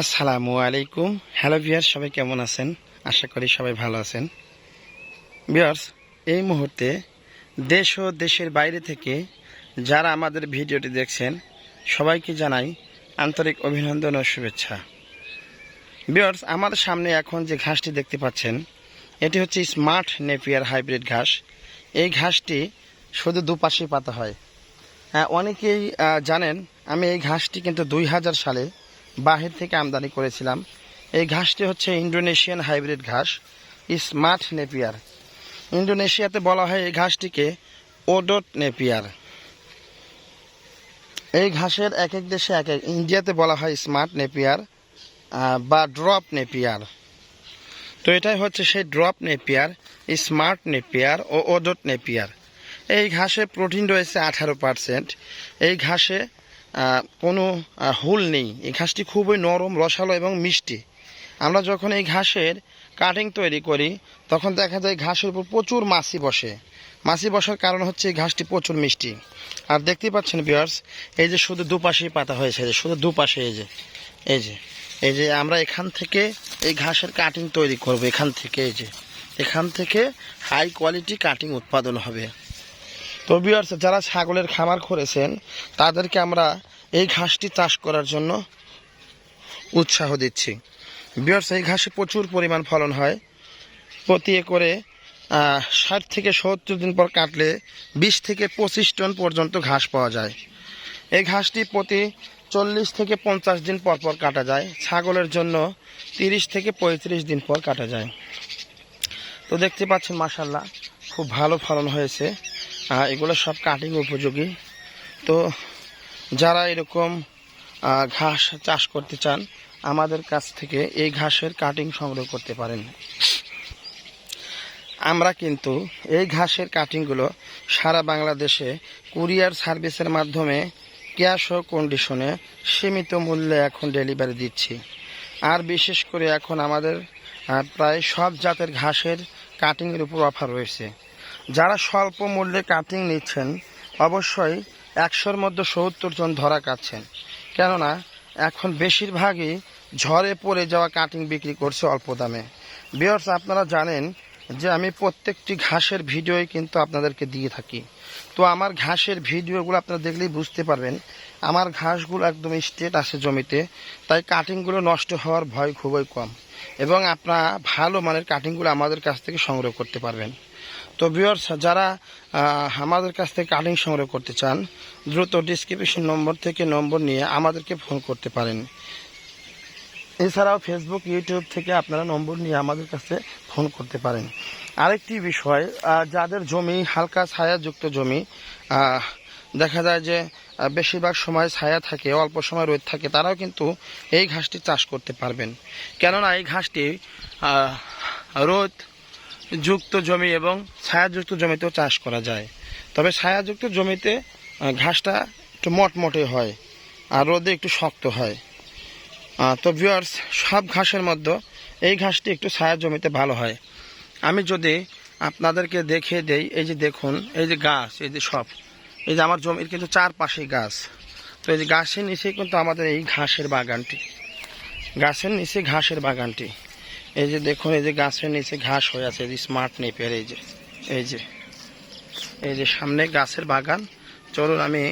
আসসালামু আলাইকুম। Hello viewers সবাই কেমন আছেন? আশা করি সবাই ভালো আছেন। ভিয়ার্স এই মুহূর্তে দেশ ও দেশের বাইরে থেকে যারা আমাদের ভিডিওটি দেখছেন, সবাইকে জানাই আন্তরিক অভিনন্দন ও শুভেচ্ছা। ভিয়ার্স আমার সামনে এখন যে ঘাসটি দেখতে পাচ্ছেন, এটি হচ্ছে স্মার্ট নেপিয়ার হাইব্রিড ঘাস। এই ঘাসটি শুধু দুপাশে পাতা হয়। হ্যাঁ অনেকেই জানেন, আমি এই ঘাসটি কিন্তু দুই হাজার সালে বাহির থেকে আমদানি করেছিলাম। এই ঘাসটি হচ্ছে ইন্ডোনেশিয়ান হাইব্রিড ঘাস, স্মার্ট নেপিয়ার। ইন্ডোনেশিয়াতে বলা হয় এই ঘাসটিকে ওডোট নেপিয়ার। এই ঘাসের এক এক দেশে এক এক ইন্ডিয়াতে বলা হয় স্মার্ট নেপিয়ার বা ড্রপ নেপিয়ার। তো এটাই হচ্ছে সেই ড্রপ নেপিয়ার, স্মার্ট নেপিয়ার ও ওডোট নেপিয়ার। এই ঘাসে প্রোটিন রয়েছে আঠারো পার্সেন্ট। এই ঘাসে কোনো হুল নেই। এই ঘাসটি খুবই নরম, রসালো এবং মিষ্টি। আমরা যখন এই ঘাসের কাটিং তৈরি করি, তখন দেখা যায় ঘাসের উপর প্রচুর মাছি বসে। মাছি বসার কারণ হচ্ছে এই ঘাসটি প্রচুর মিষ্টি। আর দেখতেই পাচ্ছেন বিয়ার্স এই যে শুধু দুপাশেই পাতা হয়েছে যে শুধু দুপাশে, এই যে এই যে এই যে আমরা এখান থেকে এই ঘাসের কাটিং তৈরি করব, এখান থেকে, এই যে, এখান থেকে হাই কোয়ালিটি কাটিং উৎপাদন হবে। তো বিয়ার্স যারা ছাগলের খামার করেছেন, তাদেরকে আমরা এই ঘাসটি চাষ করার জন্য উৎসাহ দিচ্ছি। বিয়ার্স এই ঘাসে প্রচুর পরিমাণ ফলন হয়। প্রতি একরে ষাট থেকে সত্তর দিন পর কাটলে বিশ থেকে পঁচিশ টন পর্যন্ত ঘাস পাওয়া যায়। এই ঘাসটি প্রতি চল্লিশ থেকে পঞ্চাশ দিন পর পর কাটা যায়। ছাগলের জন্য তিরিশ থেকে পঁয়ত্রিশ দিন পর কাটা যায়। তো দেখতে পাচ্ছেন মাসাল্লাহ খুব ভালো ফলন হয়েছে। এগুলো সব কাটিং উপযোগী। তো যারা এরকম ঘাস চাষ করতে চান, আমাদের কাছ থেকে এই ঘাসের কাটিং সংগ্রহ করতে পারেন। আমরা কিন্তু এই ঘাসের কাটিংগুলো সারা বাংলাদেশে কুরিয়ার সার্ভিসের মাধ্যমে ক্যাশ ও কন্ডিশনে সীমিত মূল্যে এখন ডেলিভারি দিচ্ছি। আর বিশেষ করে এখন আমাদের প্রায় সব জাতের ঘাসের কাটিংয়ের উপর অফার রয়েছে। যারা স্বল্প মূল্যে কাটিং নিচ্ছেন, অবশ্যই একশোর মধ্যে সত্তর জন ধরা কাটছেন। কেননা, এখন বেশিরভাগই ঝড়ে পড়ে যাওয়া কাটিং বিক্রি করছে অল্প দামে। বিয়ার্স আপনারা জানেন যে আমি প্রত্যেকটি ঘাসের ভিডিওই কিন্তু আপনাদেরকে দিয়ে থাকি। তো আমার ঘাসের ভিডিওগুলো আপনারা দেখলেই বুঝতে পারবেন, আমার ঘাসগুলো একদম স্ট্রেট আছে জমিতে, তাই কাটিংগুলো নষ্ট হওয়ার ভয় খুবই কম। এবং আপনারা ভালো মানের কাটিংগুলো আমাদের কাছ থেকে সংগ্রহ করতে পারবেন। তো ভিউয়ার্স যারা আমাদের কাছ থেকে কাটিং সংগ্রহ করতে চান, দ্রুত ডিসক্রিপশন নম্বর থেকে নম্বর নিয়ে আমাদেরকে ফোন করতে পারেন। এছাড়াও ফেসবুক ইউটিউব থেকে আপনারা নম্বর নিয়ে আমাদের কাছে ফোন করতে পারেন। আরেকটি বিষয় যাদের জমি হালকা ছায়াযুক্ত জমি দেখা যায় যে বেশিরভাগ সময় ছায়া থাকে, অল্প সময় রোদ থাকে, তারাও কিন্তু এই ঘাসটি চাষ করতে পারবেন। কেননা এই ঘাসটি রোদ যুক্ত জমি এবং ছায়াযুক্ত জমিতেও চাষ করা যায়। তবে ছায়াযুক্ত জমিতে ঘাসটা একটু মটমটে হয় আর রোদে একটু শক্ত হয়। তো ভিউয়ার্স সব ঘাসের মধ্যে এই ঘাসটি একটু ছায়া জমিতে ভালো হয়। আমি যদি আপনাদেরকে দেখিয়ে দেই, এই যে দেখুন, এই যে গাছ, এই যে সব, এই যে আমার জমির কিন্তু চারপাশে গাছ। তো এই যে গাছের নিচে কিন্তু আমাদের এই ঘাসের বাগানটি, গাছের নিচে ঘাসের বাগানটি। এই যে দেখুন, এই যে গাছের নিচে ঘাস হয়ে আছে, এই যে স্মার্ট নেপের এই যে এই যে এই যে সামনে গাছের বাগান। চলুন আমি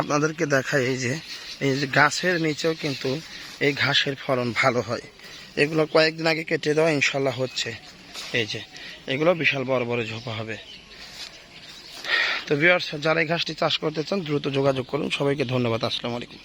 আপনাদেরকে দেখাই, এই যে এই যে গাছের নিচেও কিন্তু এই ঘাসের ফলন ভালো হয়। এগুলো কয়েকদিন আগে কেটে দেওয়া, ইনশাল্লাহ হচ্ছে। এই যে, এগুলো বিশাল বড় বড় ঝোপা হবে। তো ভিউয়ার্স যারা এই ঘাসটি চাষ করতে চান, দ্রুত যোগাযোগ করুন। সবাইকে ধন্যবাদ। আসসালামু আলাইকুম।